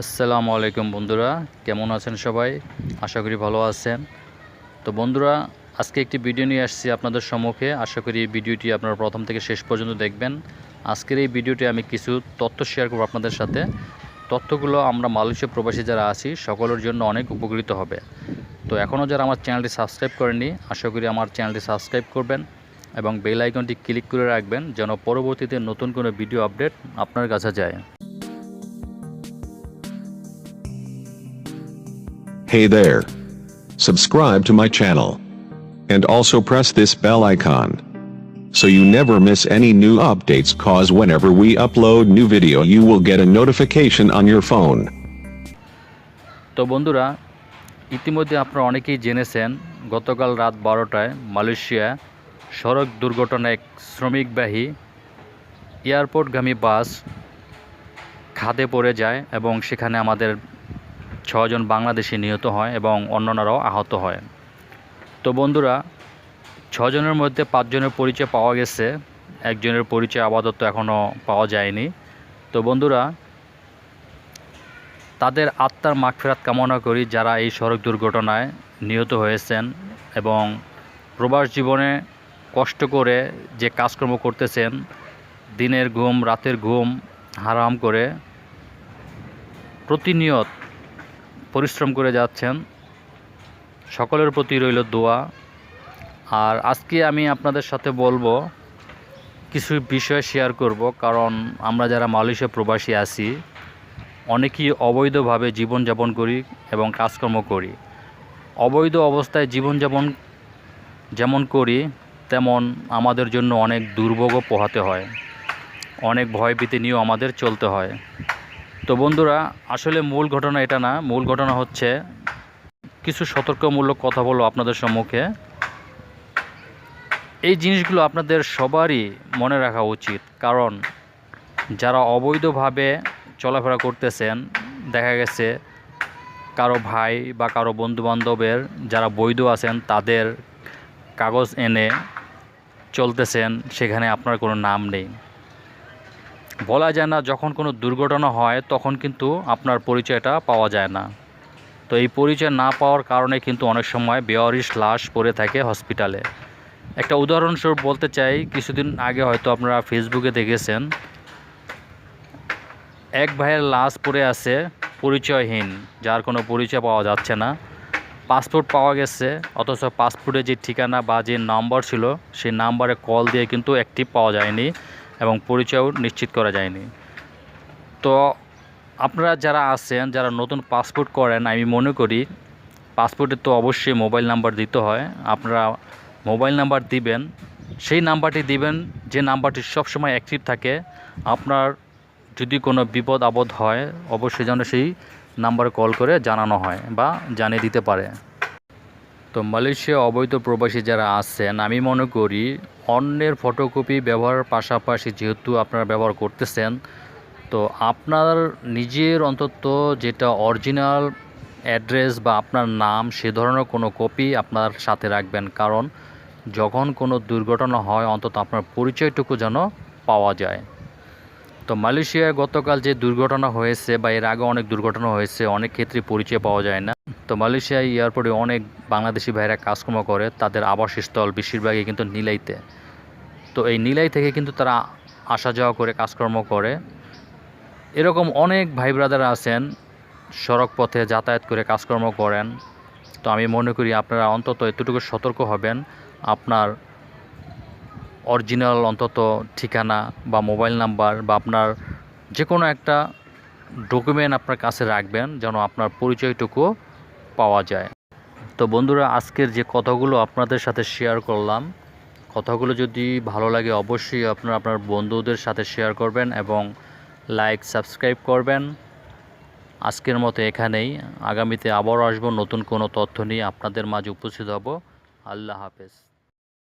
আসসালামু আলাইকুম বন্ধুরা, কেমন আছেন সবাই? আশা করি ভালো আছেন। তো বন্ধুরা, আজকে একটি ভিডিও নিয়ে আসছি আপনাদের সম্মুখে। আশা করি ভিডিওটি আপনারা প্রথম থেকে শেষ পর্যন্ত দেখবেন। আজকের এই ভিডিওটি আমি কিছু তথ্য শেয়ার করব আপনাদের সাথে। তথ্যগুলো আমরা মালয়েশিয়া প্রবাসী যারা আছি, সকলের জন্য অনেক উপকৃত হবে। তো এখনও যারা আমার চ্যানেলটি সাবস্ক্রাইব করেনি আশা করি আমার চ্যানেলটি সাবস্ক্রাইব করবেন এবং বেল আইকনটি ক্লিক করে রাখবেন যেন পরবর্তীতে নতুন কোনো ভিডিও আপডেট আপনার কাছে যায়। Hey there. Subscribe to my channel. And also press this bell icon. So you never miss any new updates cause whenever we upload new video you will get a notification on your phone. তো বন্ধুরা ইতিমধ্যে আপনারা অনেকেই জেনেছেন গতকাল রাত বারোটায় Malaysia সড়ক দুর্ঘটনায় এক শ্রমিকবাহী এয়ারপোর্টগামী বাস খাদে পড়ে যায় এবং সেখানে আমাদের ছজন বাংলাদেশি নিহত হয় এবং অন্যান্যরাও আহত হয়। তো বন্ধুরা ছজনের মধ্যে পাঁচজনের পরিচয় পাওয়া গেছে, একজনের পরিচয় আপাতত এখনও পাওয়া যায়নি। তো বন্ধুরা, তাদের আত্মার মাগফেরাত কামনা করি যারা এই সড়ক দুর্ঘটনায় নিহত হয়েছেন এবং প্রবাস জীবনে কষ্ট করে যে কাজকর্ম করতেছেন, দিনের ঘুম, রাতের ঘুম হারাম করে প্রতিনিয়ত পরিশ্রম করে যাচ্ছেন। সকলের প্রতি রইল দোয়া। আর আজকে আমি আপনাদের সাথে বলব, কিছু বিষয় শেয়ার করব। কারণ আমরা যারা মালয়েশিয়া প্রবাসী আছি, অনেকেই অবৈধভাবে জীবনযাপন করি এবং কাজকর্ম করি। অবৈধ অবস্থায় জীবনযাপন যেমন করি, তেমন আমাদের জন্য অনেক দুর্ভোগও পোহাতে হয়। অনেক ভয়ভীতি নিয়েও আমাদের চলতে হয়। তো বন্ধুরা, আসলে মূল ঘটনা এটা না, মূল ঘটনা হচ্ছে কিছু সতর্কমূলক কথা বলব আপনাদের সম্মুখে। এই জিনিসগুলো আপনাদের সবারই মনে রাখা উচিত, কারণ যারা অবৈধভাবে চলাফেরা করতেছেন, দেখা গেছে কারও ভাই বা কারও বন্ধুবান্ধবের যারা বৈধ আছেন, তাদের কাগজ এনে চলতেছেন, সেখানে আপনার কোনো নাম নেই। বলা যায় না যখন কোনো দুর্ঘটনা হয়, তখন কিন্তু আপনার পরিচয়টা পাওয়া যায় না। তো এই পরিচয় না পাওয়ার কারণে কিন্তু অনেক সময় বেওয়ারিশ লাশ পড়ে থাকে হসপিটালে। একটা উদাহরণস্বরূপ বলতে চাই, কিছুদিন আগে হয়তো আপনারা ফেসবুকে দেখেছেন, এক ভাইয়ের লাশ পড়ে আছে পরিচয়হীন, যার কোনো পরিচয় পাওয়া যাচ্ছে না। পাসপোর্ট পাওয়া গেছে, অথচ পাসপোর্টে যে ঠিকানা বা যে নাম্বার ছিল, সেই নাম্বারে কল দিয়ে কিন্তু অ্যাক্টিভ পাওয়া যায়নি। এবং পরিচয়ও নিশ্চিত করা যায়নি। তো আপনারা যারা আছেন, যারা নতুন পাসপোর্ট করেন, আমি মনে করি পাসপোর্টে তো অবশ্যই মোবাইল নাম্বার দিতে হয়। আপনারা মোবাইল নাম্বার দিবেন, সেই নাম্বারটি দিবেন, যে নাম্বারটি সবসময় অ্যাক্টিভ থাকে, আপনার যদি কোনো বিপদ আপদ হয়, অবশ্যই যেন সেই নাম্বারে কল করে জানানো হয় বা জানিয়ে দিতে পারে। তো মালয়েশিয়া অবৈধ প্রবাসী যারা আছেন, আমি মনে করি অন্যের ফটোকপি ব্যবহারের পাশাপাশি যেহেতু আপনারা ব্যবহার করতেছেন, তো আপনার নিজের অন্তত যেটা অরিজিনাল অ্যাড্রেস বা আপনার নাম সে ধরনের কোনো কপি আপনার সাথে রাখবেন। কারণ যখন কোনো দুর্ঘটনা হয়, অন্তত আপনার পরিচয়টুকু যেন পাওয়া যায়। তো মালয়েশিয়ায় গতকাল যে দুর্ঘটনা হয়েছে বা এর আগে অনেক দুর্ঘটনা হয়েছে, অনেক ক্ষেত্রে পরিচয় পাওয়া যায় না। তো মালয়েশিয়ায় এয়ারপোর্টে অনেক বাংলাদেশি ভাইরা কাজকর্ম করে, তাদের আবাসস্থল বেশিরভাগই কিন্তু নিলাইতে। তো এই নিলাই থেকে কিন্তু তারা আসা যাওয়া করে, কাজকর্ম করে। এরকম অনেক ভাই ব্রাদার আছেন, সড়ক পথে যাতায়াত করে কাজকর্ম করেন। তো আমি মনে করি আপনারা অন্তত এতটুকু সতর্ক হবেন, আপনার অরিজিনাল অন্তত ঠিকানা বা মোবাইল নাম্বার বা আপনার যে কোনো একটা ডকুমেন্ট আপনার কাছে রাখবেন, যেন আপনার পরিচয়টুকু পাওয়া যায়। তো বন্ধুরা, আজকের যে কথাগুলো আপনাদের সাথে শেয়ার করলাম, কথাগুলো যদি ভালো লাগে অবশ্যই আপনারা আপনার বন্ধুদের সাথে শেয়ার করবেন এবং লাইক সাবস্ক্রাইব করবেন। আজকের মতো এখানেই। আগামীতে আবারও আসব নতুন কোনো তথ্য নিয়ে আপনাদের মাঝে উপস্থিত হব। আল্লাহ হাফেজ।